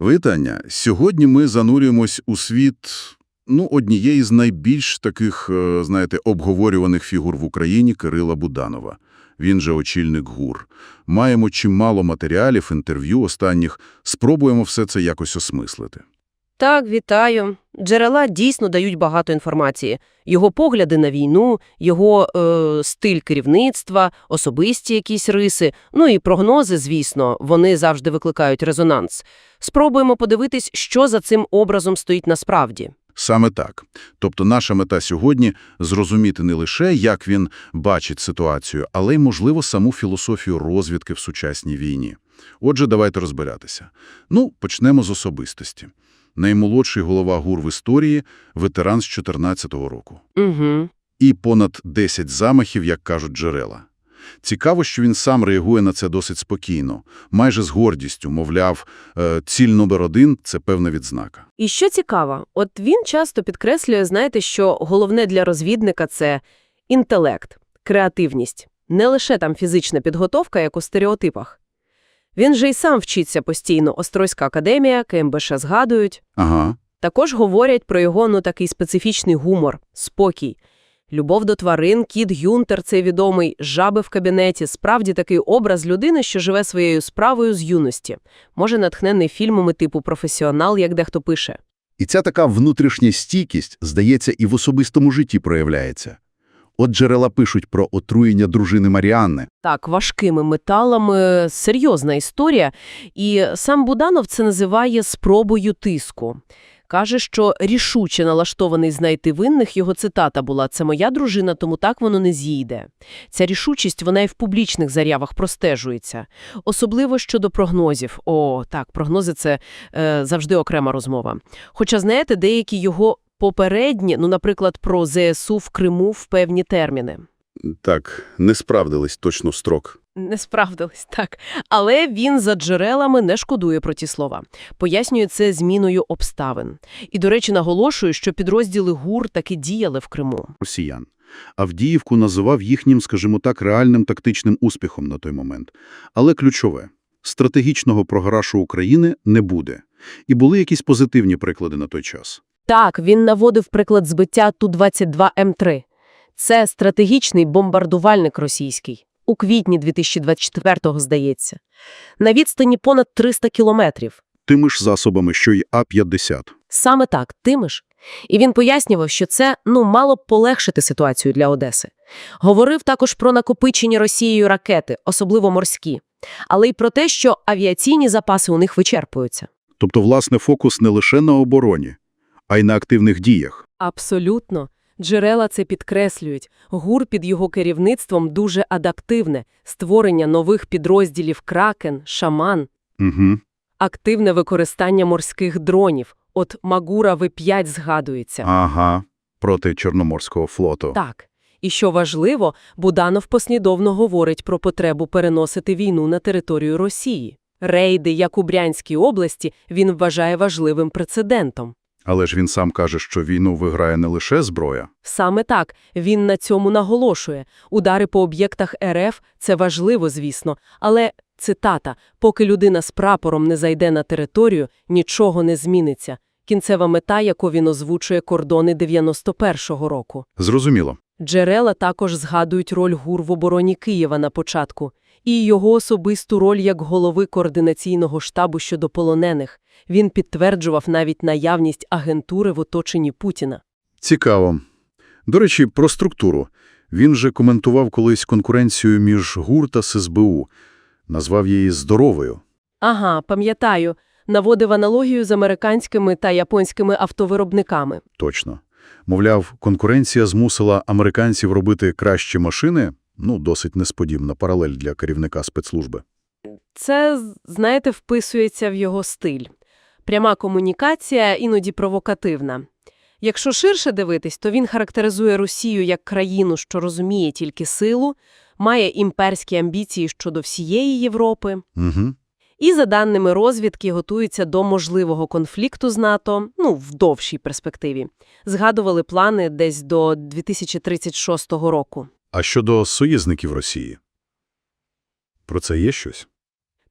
Вітання. Сьогодні ми занурюємось у світ ну, однієї з найбільш таких, е, знаєте, обговорюваних фігур в Україні Кирила Буданова. Він же очільник ГУР. Маємо чимало матеріалів, інтерв'ю останніх. Спробуємо все це якось осмислити. Так, вітаю. Джерела дійсно дають багато інформації. Його погляди на війну, його е, стиль керівництва, особисті якісь риси, ну і прогнози, звісно, вони завжди викликають резонанс. Спробуємо подивитись, що за цим образом стоїть насправді. Саме так. Тобто наша мета сьогодні – зрозуміти не лише, як він бачить ситуацію, але й, можливо, саму філософію розвідки в сучасній війні. Отже, давайте розбиратися. Ну, почнемо з особистості. Наймолодший голова ГУР в історії – ветеран з 14-го року. Угу. І понад 10 замахів, як кажуть джерела. Цікаво, що він сам реагує на це досить спокійно, майже з гордістю, мовляв, е, ціль номер один – це певна відзнака. І що цікаво, от він часто підкреслює, знаєте, що головне для розвідника – це інтелект, креативність, не лише там фізична підготовка, як у стереотипах. Він же й сам вчиться постійно, Острозька академія, КМБШ згадують. Ага. Також говорять про його ну такий специфічний гумор, спокій. Любов до тварин, кіт Гюнтер, цей відомий, жаби в кабінеті, справді такий образ людини, що живе своєю справою з юності. Може, натхнений фільмами типу «Професіонал», як дехто пише. І ця така внутрішня стійкість, здається, і в особистому житті проявляється. От джерела пишуть про отруєння дружини Маріанни. Так, важкими металами, серйозна історія. І сам Буданов це називає спробою тиску. Каже, що рішуче налаштований знайти винних, його цитата була «Це моя дружина, тому так воно не зійде». Ця рішучість, вона і в публічних заявах простежується. Особливо щодо прогнозів. О, так, прогнози – це е, завжди окрема розмова. Хоча, знаєте, деякі його попередні, ну, наприклад, про ЗСУ в Криму в певні терміни. Так, не справдились точно строк. Не справдились, так. Але він за джерелами не шкодує про ті слова. Пояснює це зміною обставин. І, до речі, наголошує, що підрозділи ГУР таки діяли в Криму. росіян. Авдіївку називав їхнім, скажімо так, реальним тактичним успіхом на той момент. Але ключове – стратегічного програшу України не буде. І були якісь позитивні приклади на той час. Так, він наводив приклад збиття Ту-22М3. Це стратегічний бомбардувальник російський. У квітні 2024-го, здається. На відстані понад 300 кілометрів. Тими ж засобами, що й А-50. Саме так, тимиш. І він пояснював, що це, ну, мало б полегшити ситуацію для Одеси. Говорив також про накопичені Росією ракети, особливо морські, але й про те, що авіаційні запаси у них вичерпуються. Тобто, власне, фокус не лише на обороні, а й на активних діях. Абсолютно. Джерела це підкреслюють. ГУР під його керівництвом дуже адаптивне. Створення нових підрозділів «Кракен», «Шаман», Угу. активне використання морських дронів. От Магура В-5 згадується. Ага. Проти Чорноморського флоту. Так. І що важливо, Буданов послідовно говорить про потребу переносити війну на територію Росії. Рейди, як у Брянській області, він вважає важливим прецедентом. Але ж він сам каже, що війну виграє не лише зброя. Саме так, він на цьому наголошує. Удари по об'єктах РФ – це важливо, звісно, але, цитата, «поки людина з прапором не зайде на територію, нічого не зміниться». Кінцева мета, яку він озвучує кордони 91-го року. Зрозуміло. Джерела також згадують роль ГУР в обороні Києва на початку і його особисту роль як голови координаційного штабу щодо полонених. Він підтверджував навіть наявність агентури в оточенні Путіна. Цікаво. До речі, про структуру. Він же коментував колись конкуренцію між ГУР та ССБУ. Назвав її «здоровою». Ага, пам'ятаю. Наводив аналогію з американськими та японськими автовиробниками. Точно. Мовляв, конкуренція змусила американців робити кращі машини? Ну, досить несподівана паралель для керівника спецслужби. Це, знаєте, вписується в його стиль. Пряма комунікація, іноді провокативна. Якщо ширше дивитись, то він характеризує Росію як країну, що розуміє тільки силу, має імперські амбіції щодо всієї Європи, Угу. і, за даними розвідки, готується до можливого конфлікту з НАТО, ну, в довшій перспективі. Згадували плани десь до 2036 року. А щодо союзників Росії? Про це є щось?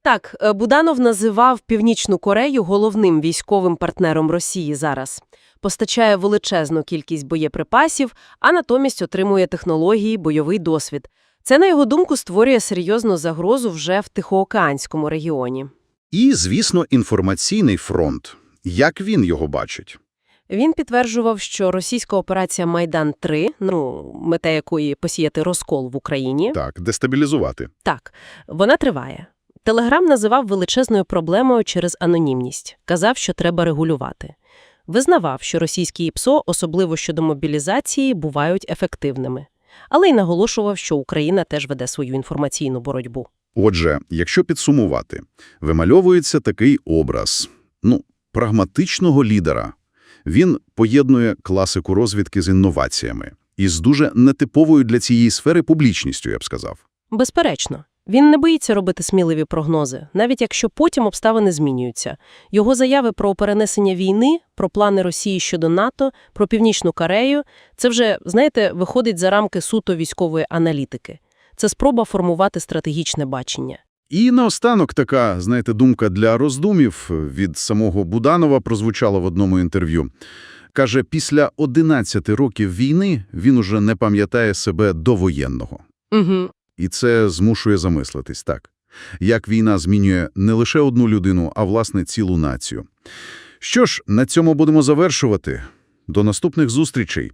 Так, е, Буданов називав Північну Корею головним військовим партнером Росії зараз. Постачає величезну кількість боєприпасів, а натомість отримує технології, бойовий досвід. Це, на його думку, створює серйозну загрозу вже в Тихоокеанському регіоні. І, звісно, інформаційний фронт. Як він його бачить? Він підтверджував, що російська операція «Майдан-3», ну, мета якої посіяти розкол в Україні, Так, дестабілізувати. Так, вона триває. Телеграм називав величезною проблемою через анонімність. Казав, що треба регулювати. Визнавав, що російські ІПСО, особливо щодо мобілізації, бувають ефективними. Але й наголошував, що Україна теж веде свою інформаційну боротьбу. Отже, якщо підсумувати, вимальовується такий образ, ну, прагматичного лідера. Він поєднує класику розвідки з інноваціями і з дуже нетиповою для цієї сфери публічністю, я б сказав. Безперечно, він не боїться робити сміливі прогнози, навіть якщо потім обставини змінюються. Його заяви про перенесення війни, про плани Росії щодо НАТО, про Північну Корею – це вже, знаєте, виходить за рамки суто військової аналітики. Це спроба формувати стратегічне бачення. І наостанок така, знаєте, думка для роздумів від самого Буданова прозвучала в одному інтерв'ю. Каже, після 11 років війни він уже не пам'ятає себе довоєнного. Угу. І це змушує замислитись, так. Як війна змінює не лише одну людину, а, власне, цілу націю. Що ж, на цьому будемо завершувати. До наступних зустрічей.